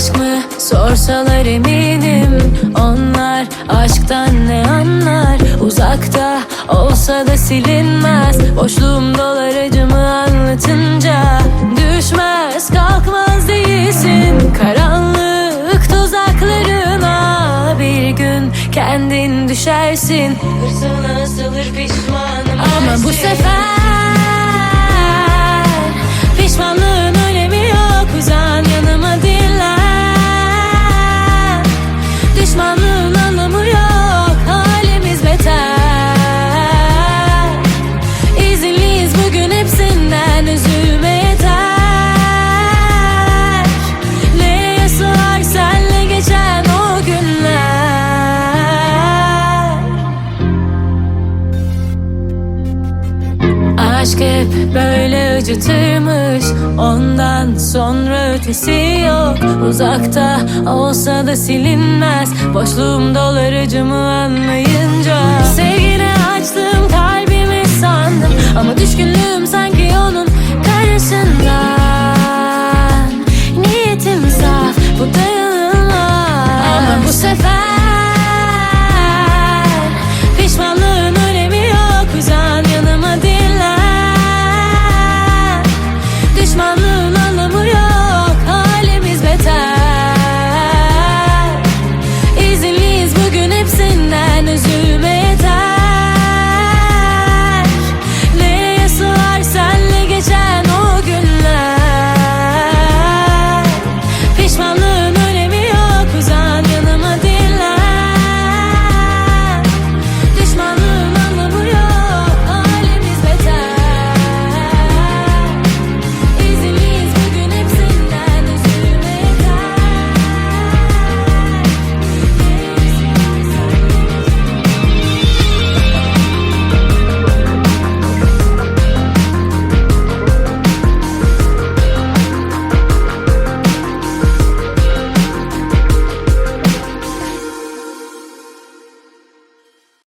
aşk mı? Sorsalar eminim. Onlar aşktan ne anlar? Uzakta olsa da silinmez. Boşluğum dolar acımı anlatınca. Düşmez kalkmaz değilsin. Karanlık tuzaklarına Bir gün kendin düşersin. Hırsına asılır pişmanım. Ama bu sefer Aşk hep böyle acıtırmış. Ondan sonra ötesi yok. Uzakta olsa da silinmez. Boşluğum dolar acımı anlayınca? Sevgine açtım